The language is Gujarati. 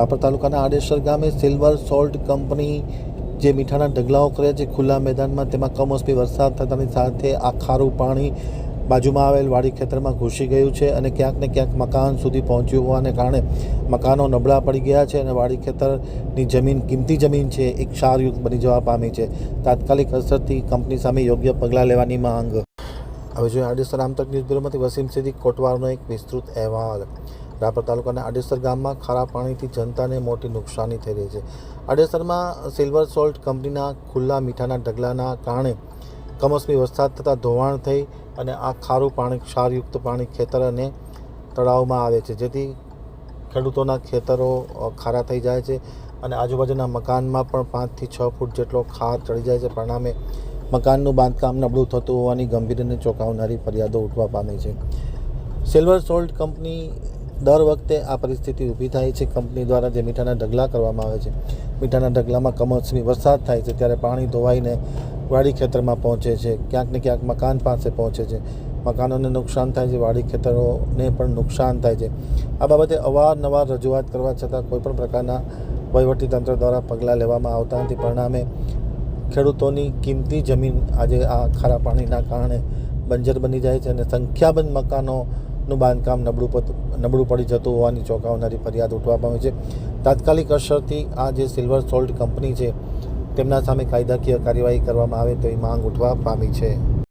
રાપર તાલુકાના આડેસર ગામે સિલ્વર સોલ્ટ કંપની જે મીઠાના ઢગલાઓ કરે છે, ખુલ્લા મેદાનમાં તેમાં કમોસમી વરસાદ થતાની સાથે આ ખારું પાણી બાજુમાં આવેલ વાડી ખેતરમાં ઘૂસી ગયું છે અને ક્યાંક ને ક્યાંક મકાન સુધી પહોંચ્યું હોવાને કારણે મકાનો નબળા પડી ગયા છે અને વાડી ખેતરની જમીન કિંમતી જમીન છે, એક ક્ષારયુક્ત બની જવા પામી છે. તાત્કાલિક અસરથી કંપની સામે યોગ્ય પગલાં લેવાની માંગ. હવે જોઈએ આડેસર આમતક ન્યૂઝ બ્યુરોમાંથી વસીમ સિદ્દીક કોટવારનો એક વિસ્તૃત અહેવાલ. રાપર તાલુકાના આડેસર ગામમાં ખારા પાણીથી જનતાને મોટી નુકસાની થઈ રહી છે. આડેસરમાં સિલ્વર સોલ્ટ કંપનીના ખુલ્લા મીઠાના ઢગલાના કારણે કમોસમી વરસાદ થતાં ધોવાણ થઈ અને આ ખારું પાણી, ક્ષારયુક્ત પાણી ખેતર અને તળાવમાં આવે છે. જેથી ખેડૂતોના ખેતરો ખારા થઈ જાય છે અને આજુબાજુના મકાનમાં પણ પાંચથી છ ફૂટ જેટલો ખાર ચડી જાય છે. પરિણામે મકાનનું બાંધકામ નબળું થતું હોવાની ગંભીર અને ચોંકાવનારી ફરિયાદો ઉઠવા પામી છે. સિલ્વર સોલ્ટ કંપની દર વખતે આ પરિસ્થિતિ ઊભી થાય છે. કંપની દ્વારા જે મીઠાના ઢગલા કરવામાં આવે છે, મીઠાના ઢગલામાં કમોસમી વરસાદ થાય છે, ત્યારે પાણી ધોવાઈને વાડી ખેતરમાં પહોંચે છે. ક્યાંક ને ક્યાંક મકાન પાસે પહોંચે છે. મકાનોને નુકસાન થાય છે, વાડી ખેતરોને પણ નુકસાન થાય છે. આ બાબતે અવારનવાર રજૂઆત કરવા છતાં કોઈપણ પ્રકારના વહીવટીતંત્ર દ્વારા પગલાં લેવામાં આવતા નથી. પરિણામે ખેડૂતોની કિંમતી જમીન આજે આ ખારા પાણીના કારણે બંજર બની જાય છે અને સંખ્યાબંધ મકાનોનું બાંધકામ નબળું નબળું પડી જતું હોવાની ચોંકાવનારી ફરિયાદ ઉઠવા પામી છે. તાત્કાલિક અસરથી આ જે સિલ્વર સોલ્ટ કંપની છે, તેમના સામે કાયદાકીય કાર્યવાહી કરવામાં આવે તેવી માંગ ઉઠવા પામી છે.